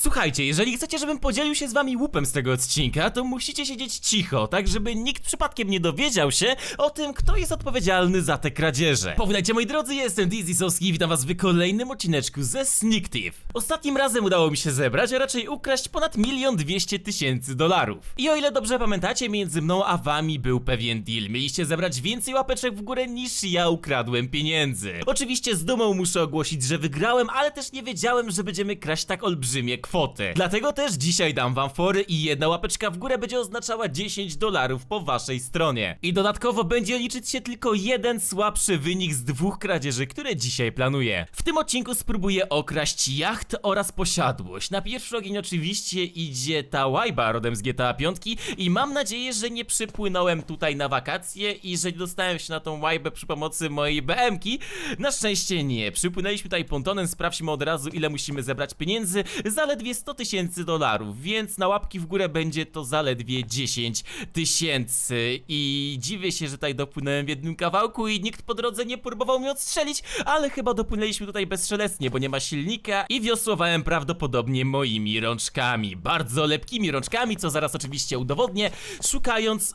Słuchajcie, jeżeli chcecie, żebym podzielił się z wami łupem z tego odcinka, to musicie siedzieć cicho, tak żeby nikt przypadkiem nie dowiedział się o tym, kto jest odpowiedzialny za te kradzieże. Powitajcie moi drodzy, jestem Dizzy Sowski i witam was w kolejnym odcineczku ze Sneak Thief. Ostatnim razem udało mi się zebrać, a raczej ukraść ponad milion dwieście tysięcy dolarów. I o ile dobrze pamiętacie, między mną a wami był pewien deal. Mieliście zebrać więcej łapeczek w górę niż ja ukradłem pieniędzy. Oczywiście z dumą muszę ogłosić, że wygrałem, ale też nie wiedziałem, że będziemy kraść tak olbrzymie kwoty. Dlatego też dzisiaj dam wam fory i jedna łapeczka w górę będzie oznaczała 10 dolarów po waszej stronie. I dodatkowo będzie liczyć się tylko jeden słabszy wynik z dwóch kradzieży, które dzisiaj planuję. W tym odcinku spróbuję okraść jacht oraz posiadłość. Na pierwszy ogień oczywiście idzie ta łajba rodem z GTA 5 i mam nadzieję, że nie przypłynąłem tutaj na wakacje i że nie dostałem się na tą łajbę przy pomocy mojej BM-ki. Na szczęście nie. Przypłynęliśmy tutaj pontonem, sprawdźmy od razu ile musimy zebrać pieniędzy. Zaledwie 100 tysięcy dolarów, więc na łapki w górę będzie to zaledwie 10 tysięcy. I dziwię się, że tutaj dopłynąłem w jednym kawałku i nikt po drodze nie próbował mnie odstrzelić, ale chyba dopłynęliśmy tutaj bezszelestnie, bo nie ma silnika i wiosłowałem prawdopodobnie moimi rączkami. Bardzo lepkimi rączkami, co zaraz oczywiście udowodnię, szukając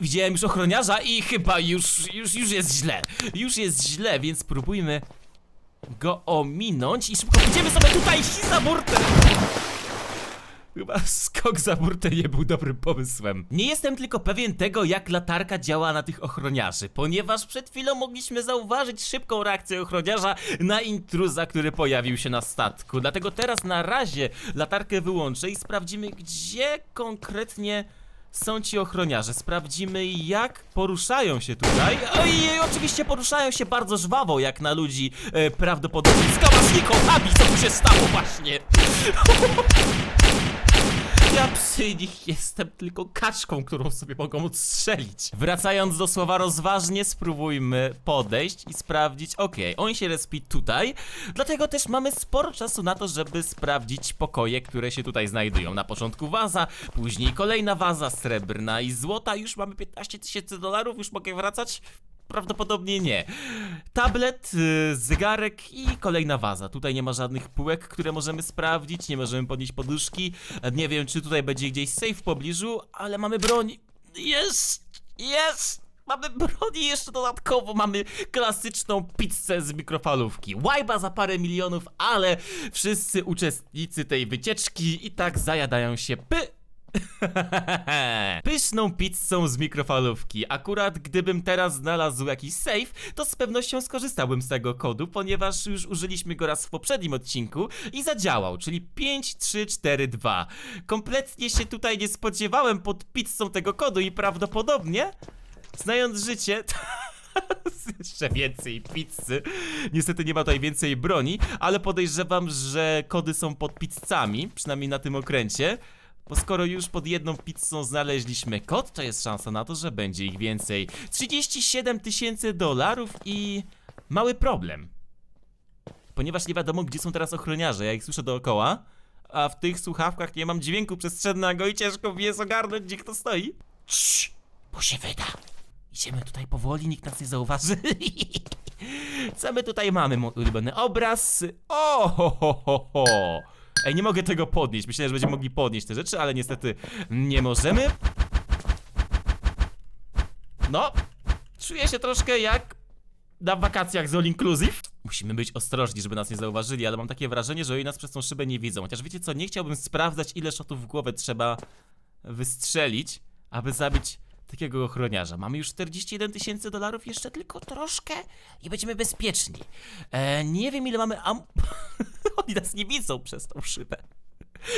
Widziałem już ochroniarza i chyba już, już, już jest źle. Już jest źle, więc spróbujmy go ominąć i szybko pójdziemy sobie tutaj za burtę. Chyba skok za burtę nie był dobrym pomysłem. Nie jestem tylko pewien tego, jak latarka działa na tych ochroniarzy, ponieważ przed chwilą mogliśmy zauważyć szybką reakcję ochroniarza na intruza, który pojawił się na statku. Dlatego teraz na razie latarkę wyłączę i sprawdzimy, gdzie konkretnie są ci ochroniarze. Sprawdzimy, jak poruszają się tutaj. Oj, oczywiście poruszają się bardzo żwawo, jak na ludzi e, prawdopodobnie z kałasznikowami. Co tu się stało właśnie? Ja przy nich jestem tylko kaczką, którą sobie mogą odstrzelić. Wracając do słowa rozważnie, spróbujmy podejść i sprawdzić. Okej, on się respi tutaj, dlatego też mamy sporo czasu na to, żeby sprawdzić pokoje, które się tutaj znajdują. Na początku waza, później kolejna waza, srebrna i złota. Już mamy 15 tysięcy dolarów, już mogę wracać? Prawdopodobnie nie. Tablet, y, zegarek i kolejna waza. Tutaj nie ma żadnych półek, które możemy sprawdzić, nie możemy podnieść poduszki. Nie wiem, czy tutaj będzie gdzieś safe w pobliżu, ale mamy broń. Jest! Jest! Mamy broń i jeszcze dodatkowo mamy klasyczną pizzę z mikrofalówki. Łajba za parę milionów, ale wszyscy uczestnicy tej wycieczki i tak zajadają się py Pyszną pizzą z mikrofalówki. Akurat gdybym teraz znalazł jakiś safe, to z pewnością skorzystałbym z tego kodu, ponieważ już użyliśmy go raz w poprzednim odcinku i zadziałał, czyli 5342. Kompletnie się tutaj nie spodziewałem pod pizzą tego kodu i prawdopodobnie, znając życie, jeszcze więcej pizzy. Niestety nie ma tutaj więcej broni, ale podejrzewam, że kody są pod pizzami, przynajmniej na tym okręcie. Bo skoro już pod jedną pizzą znaleźliśmy kod, to jest szansa na to, że będzie ich więcej. 37 tysięcy dolarów i mały problem. Ponieważ nie wiadomo, gdzie są teraz ochroniarze, ja ich słyszę dookoła, a w tych słuchawkach nie mam dźwięku przestrzennego i ciężko mi jest ogarnąć, gdzie kto stoi. Cii, bo się wyda. Idziemy tutaj powoli, nikt nas nie zauważy. Co my tutaj mamy, mój ulubiony obraz? O, ho, ho, ho, ho. Ej, nie mogę tego podnieść. Myślałem, że będziemy mogli podnieść te rzeczy, ale niestety nie możemy. No, czuję się troszkę jak na wakacjach z All Inclusive. Musimy być ostrożni, żeby nas nie zauważyli, ale mam takie wrażenie, że oni nas przez tą szybę nie widzą. Chociaż wiecie co, nie chciałbym sprawdzać, ile szotów w głowę trzeba wystrzelić, aby zabić takiego ochroniarza. Mamy już 41 tysięcy dolarów, jeszcze tylko troszkę i będziemy bezpieczni. E, nie wiem ile mamy am... Oni nas nie widzą przez tą szybę.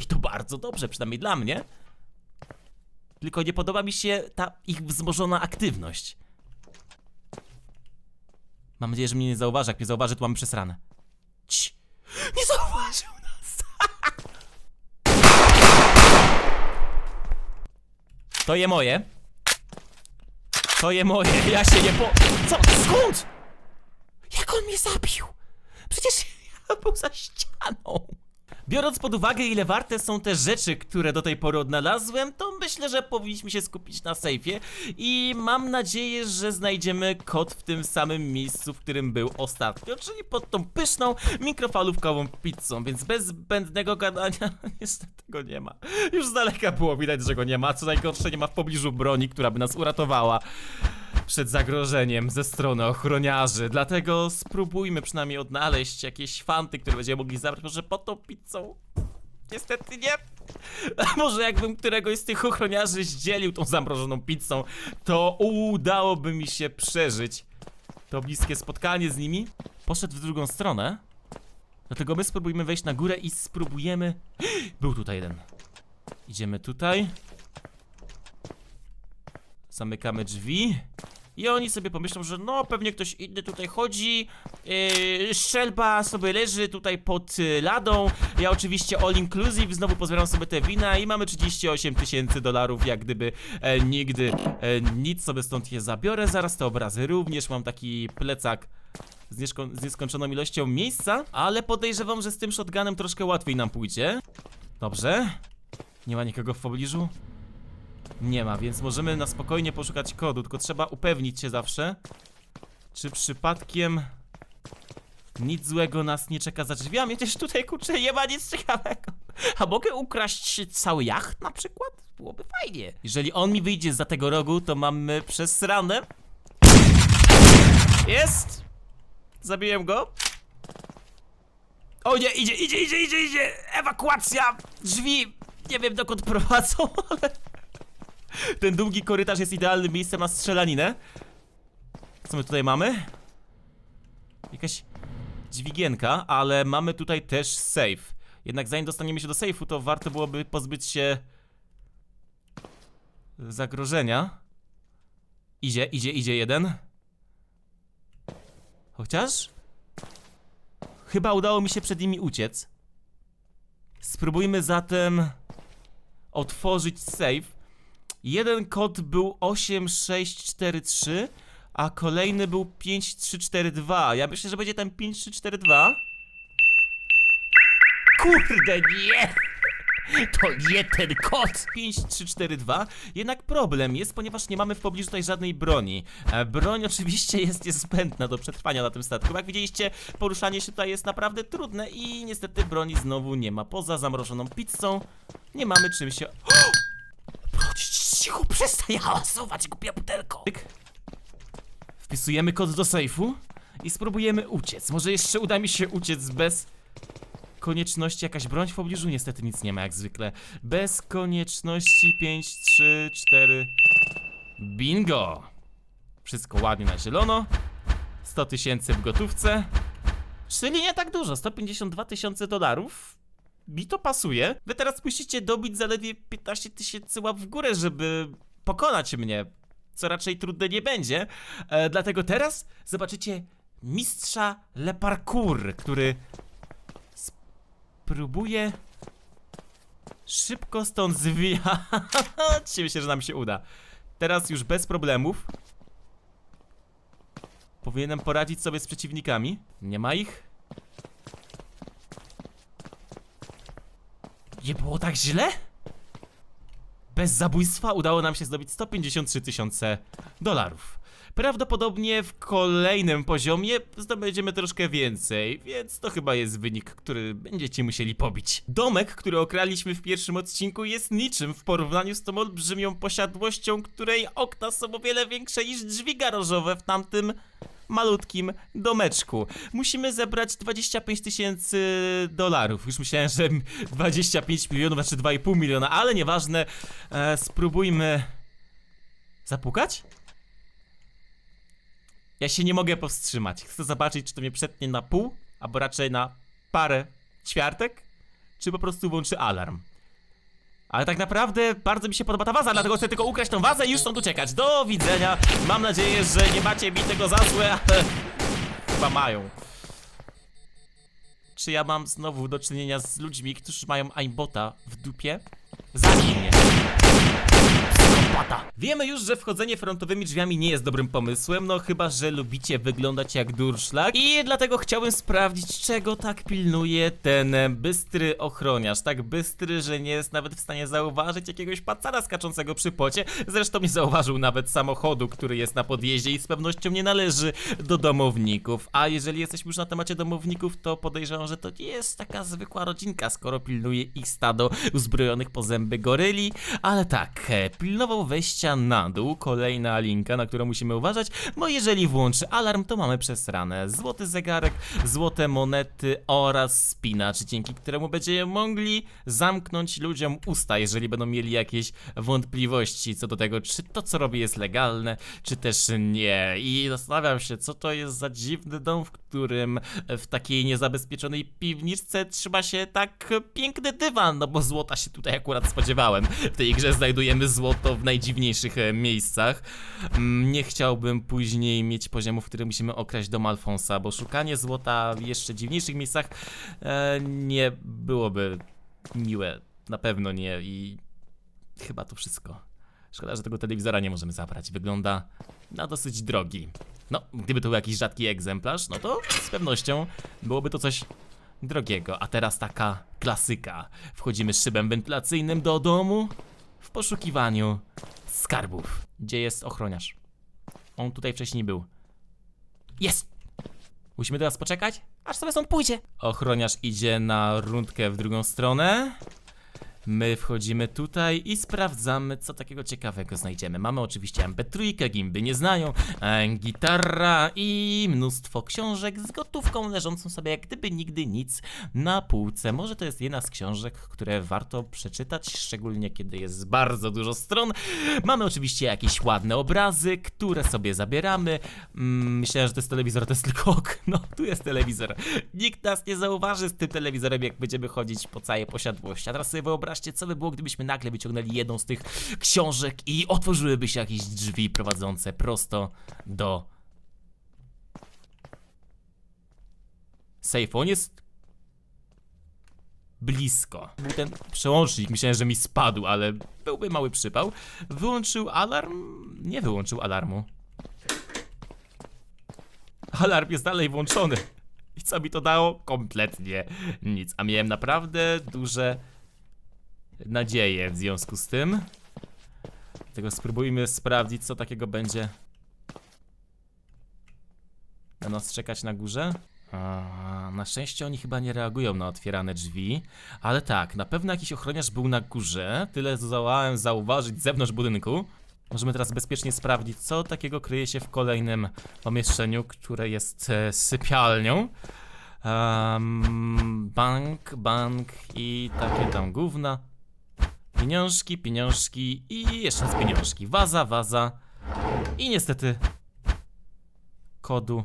I to bardzo dobrze, przynajmniej dla mnie. Tylko nie podoba mi się ta ich wzmożona aktywność. Mam nadzieję, że mnie nie zauważy. Jak mnie zauważy, to mamy przesrane. Cii. Nie zauważył nas! To je moje. To je moje, ja się nie po... Co? Skąd? Jak on mnie zabił? Przecież ja był za ścianą. Biorąc pod uwagę, ile warte są te rzeczy, które do tej pory odnalazłem, to myślę, że powinniśmy się skupić na sejfie i mam nadzieję, że znajdziemy kod w tym samym miejscu, w którym był ostatnio, czyli pod tą pyszną mikrofalówkową pizzą, więc bez zbędnego gadania niestety go nie ma. Już z daleka było widać, że go nie ma, co najgorsze nie ma w pobliżu broni, która by nas uratowała przed zagrożeniem ze strony ochroniarzy. Dlatego spróbujmy przynajmniej odnaleźć jakieś fanty, które będziemy mogli zabrać. Może pod tą pizzą? Niestety nie. A może jakbym któregoś z tych ochroniarzy zdzielił tą zamrożoną pizzą, to udałoby mi się przeżyć to bliskie spotkanie z nimi. Poszedł w drugą stronę. Dlatego my spróbujmy wejść na górę i spróbujemy. Był tutaj jeden. Idziemy tutaj. Zamykamy drzwi. I oni sobie pomyślą, że no pewnie ktoś inny tutaj chodzi. Yy, szczelba sobie leży tutaj pod y, ladą. Ja oczywiście all inclusive, znowu pozbieram sobie te wina i mamy 38 tysięcy dolarów, jak gdyby e, nigdy e, nic sobie stąd nie zabiorę. Zaraz te obrazy również mam taki plecak z, nieszko- z nieskończoną ilością miejsca, ale podejrzewam, że z tym shotgunem troszkę łatwiej nam pójdzie. Dobrze. Nie ma nikogo w pobliżu. Nie ma, więc możemy na spokojnie poszukać kodu, tylko trzeba upewnić się zawsze, czy przypadkiem nic złego nas nie czeka za drzwiami. Też tutaj kurczę nie ma nic ciekawego. A mogę ukraść cały jacht na przykład? Byłoby fajnie. Jeżeli on mi wyjdzie za tego rogu, to mamy przesrane. Jest! Zabiłem go. O nie, idzie, idzie, idzie, idzie, idzie! Ewakuacja! Drzwi! Nie wiem dokąd prowadzą, ale... Ten długi korytarz jest idealnym miejscem na strzelaninę. Co my tutaj mamy? Jakaś dźwigienka, ale mamy tutaj też safe. Jednak zanim dostaniemy się do safe'u, to warto byłoby pozbyć się zagrożenia. Idzie, idzie, idzie jeden. Chociaż chyba udało mi się przed nimi uciec. Spróbujmy zatem otworzyć safe. Jeden kod był 8643, a kolejny był 5342. Ja myślę, że będzie ten 5342. Kurde, nie! To nie ten kod! 5342. Jednak problem jest, ponieważ nie mamy w pobliżu tutaj żadnej broni. E, broń oczywiście jest niezbędna do przetrwania na tym statku. Jak widzieliście, poruszanie się tutaj jest naprawdę trudne i niestety broni znowu nie ma. Poza zamrożoną pizzą nie mamy czym się... Cicho, przestań hałasować, głupia butelko! Wpisujemy kod do sejfu i spróbujemy uciec. Może jeszcze uda mi się uciec bez konieczności. Jakaś broń w pobliżu? Niestety nic nie ma, jak zwykle. Bez konieczności 5, 3, 4. Bingo! Wszystko ładnie na zielono. 100 tysięcy w gotówce. Czyli nie tak dużo, 152 tysiące dolarów. Mi to pasuje. Wy teraz musicie dobić zaledwie 15 tysięcy łap w górę, żeby pokonać mnie. Co raczej trudne nie będzie. E, dlatego teraz zobaczycie mistrza Le Parkour, który spróbuje szybko stąd zwijać. Myślę, że nam się uda. Teraz już bez problemów. Powinienem poradzić sobie z przeciwnikami. Nie ma ich. Nie było tak źle? Bez zabójstwa udało nam się zdobyć 153 tysiące dolarów. Prawdopodobnie w kolejnym poziomie zdobędziemy troszkę więcej, więc to chyba jest wynik, który będziecie musieli pobić. Domek, który okraliśmy w pierwszym odcinku jest niczym w porównaniu z tą olbrzymią posiadłością, której okna są o wiele większe niż drzwi garażowe w tamtym malutkim domeczku. Musimy zebrać 25 tysięcy dolarów. Już myślałem, że 25 milionów, znaczy 2,5 miliona, ale nieważne. E, spróbujmy zapukać? Ja się nie mogę powstrzymać. Chcę zobaczyć, czy to mnie przetnie na pół, albo raczej na parę ćwiartek, czy po prostu włączy alarm. Ale tak naprawdę bardzo mi się podoba ta waza, dlatego chcę tylko ukraść tą wazę i już stąd uciekać. Do widzenia. Mam nadzieję, że nie macie mi tego za złe, ale chyba mają. Czy ja mam znowu do czynienia z ludźmi, którzy mają aimbota w dupie? Zabij mnie. Wiemy już, że wchodzenie frontowymi drzwiami nie jest dobrym pomysłem, no chyba, że lubicie wyglądać jak durszlak i dlatego chciałbym sprawdzić, czego tak pilnuje ten bystry ochroniarz. Tak bystry, że nie jest nawet w stanie zauważyć jakiegoś pacana skaczącego przy płocie. Zresztą nie zauważył nawet samochodu, który jest na podjeździe i z pewnością nie należy do domowników. A jeżeli jesteśmy już na temacie domowników, to podejrzewam, że to nie jest taka zwykła rodzinka, skoro pilnuje ich stado uzbrojonych po zęby goryli. Ale tak, pilnował wejścia na dół, kolejna linka, na którą musimy uważać, bo jeżeli włączy alarm, to mamy przesrane. Złoty zegarek, złote monety oraz spinacz, dzięki któremu będziemy mogli zamknąć ludziom usta, jeżeli będą mieli jakieś wątpliwości co do tego, czy to co robi jest legalne, czy też nie. I zastanawiam się, co to jest za dziwny dom, w którym w takiej niezabezpieczonej piwniczce trzyma się tak piękny dywan, no bo złota się tutaj akurat spodziewałem. W tej grze znajdujemy złoto w najdziwniejszych e, miejscach. Mm, Nie chciałbym później mieć poziomu, w którym musimy okraść dom Alfonsa, bo szukanie złota w jeszcze dziwniejszych miejscach e, nie byłoby miłe. Na pewno nie i chyba to wszystko. Szkoda, że tego telewizora nie możemy zabrać. Wygląda na dosyć drogi. No, gdyby to był jakiś rzadki egzemplarz, no to z pewnością byłoby to coś drogiego. A teraz taka klasyka. Wchodzimy szybem wentylacyjnym do domu w poszukiwaniu skarbów. Gdzie jest ochroniarz? On tutaj wcześniej był. Jest! Musimy teraz poczekać, aż sobie stąd pójdzie. Ochroniarz idzie na rundkę w drugą stronę. My wchodzimy tutaj i sprawdzamy, co takiego ciekawego znajdziemy. Mamy oczywiście MP3, gimby nie znają, e, gitarra i mnóstwo książek z gotówką leżącą sobie jak gdyby nigdy nic na półce. Może to jest jedna z książek, które warto przeczytać, szczególnie kiedy jest bardzo dużo stron. Mamy oczywiście jakieś ładne obrazy, które sobie zabieramy. Mm, myślałem, że to jest telewizor, to jest tylko okno. Tu jest telewizor. Nikt nas nie zauważy z tym telewizorem, jak będziemy chodzić po całej posiadłości. A teraz sobie wyobraźcie, co by było, gdybyśmy nagle wyciągnęli jedną z tych książek i otworzyłyby się jakieś drzwi prowadzące prosto do sejfu. On jest blisko. Był ten przełącznik, myślałem, że mi spadł, ale byłby mały przypał. Wyłączył alarm? Nie wyłączył alarmu. Alarm jest dalej włączony. I co mi to dało? Kompletnie nic. A miałem naprawdę duże nadzieje w związku z tym. Dlatego spróbujmy sprawdzić, co takiego będzie na nas czekać na górze. Na szczęście oni chyba nie reagują na otwierane drzwi, ale tak, na pewno jakiś ochroniarz był na górze, tyle zdołałem zauważyć z zewnątrz budynku. Możemy teraz bezpiecznie sprawdzić, co takiego kryje się w kolejnym pomieszczeniu, które jest e, sypialnią. Em, bank, bank i takie tam gówna. Pieniążki, pieniążki i jeszcze raz pieniążki. Waza, waza. I niestety kodu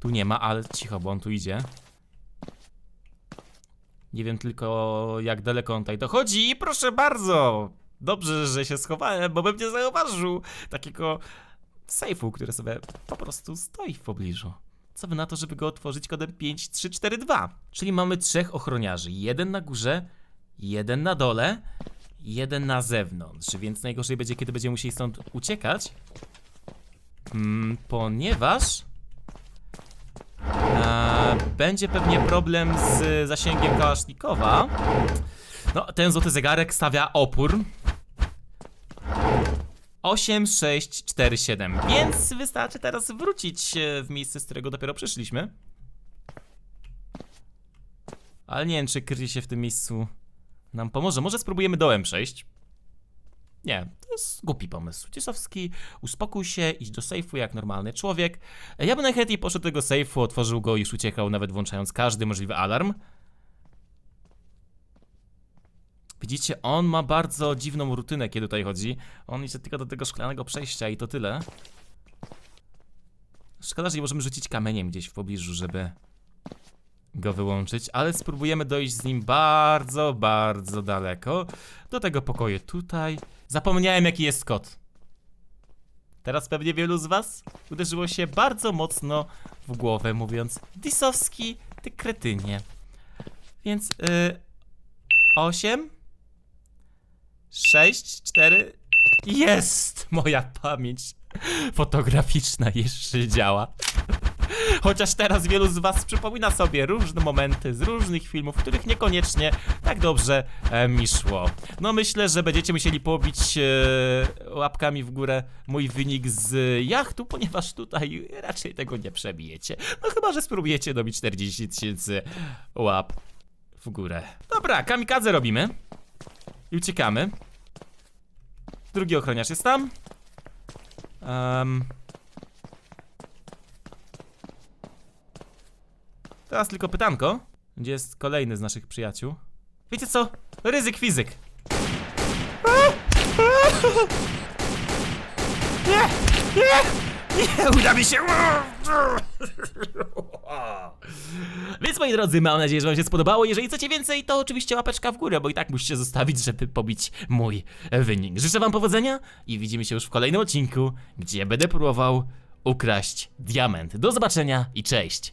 tu nie ma, ale cicho, bo on tu idzie. Nie wiem tylko jak daleko on tutaj dochodzi. Proszę bardzo! Dobrze, że się schowałem, bo bym nie zauważył takiego sejfu, który sobie po prostu stoi w pobliżu. Co wy na to, żeby go otworzyć kodem 5342? Czyli mamy trzech ochroniarzy. Jeden na górze, jeden na dole, jeden na zewnątrz. Więc najgorzej będzie, kiedy będziemy musieli stąd uciekać. Mm, ponieważ e, będzie pewnie problem z zasięgiem kałasznikowa. No, ten złoty zegarek stawia opór. 8, 6, 4, 7. Więc wystarczy teraz wrócić e, w miejsce, z którego dopiero przyszliśmy. Ale nie wiem, czy krycie się w tym miejscu nam pomoże. Może spróbujemy dołem przejść. Nie, to jest głupi pomysł. Ciesowski, uspokój się, idź do sejfu jak normalny człowiek. Ja bym najchętniej poszedł do tego sejfu, otworzył go i już uciekał, nawet włączając każdy możliwy alarm. Widzicie, on ma bardzo dziwną rutynę, kiedy tutaj chodzi. On idzie tylko do tego szklanego przejścia i to tyle. Szkoda, że nie możemy rzucić kamieniem gdzieś w pobliżu, żeby go wyłączyć, ale spróbujemy dojść z nim bardzo, bardzo daleko. Do tego pokoju tutaj. Zapomniałem, jaki jest kod. Teraz pewnie wielu z was uderzyło się bardzo mocno w głowę, mówiąc Disowski, ty kretynie. Więc, yy, 8 sześć, cztery. Jest! Moja pamięć fotograficzna jeszcze działa. Chociaż teraz wielu z was przypomina sobie różne momenty z różnych filmów, w których niekoniecznie tak dobrze e, mi szło. No myślę, że będziecie musieli pobić e, łapkami w górę mój wynik z jachtu, ponieważ tutaj raczej tego nie przebijecie. No chyba, że spróbujecie dobić 40 tysięcy łap w górę. Dobra, kamikadze robimy. I uciekamy. Drugi ochroniarz jest tam. Um, teraz tylko pytanko. Gdzie jest kolejny z naszych przyjaciół? Wiecie co? Ryzyk fizyk. Nie! Nie! Nie uda mi się! Więc moi drodzy, mam nadzieję, że wam się spodobało. Jeżeli chcecie więcej, to oczywiście łapeczka w górę, bo i tak musicie zostawić, żeby pobić mój wynik. Życzę wam powodzenia i widzimy się już w kolejnym odcinku, gdzie będę próbował ukraść diament. Do zobaczenia i cześć!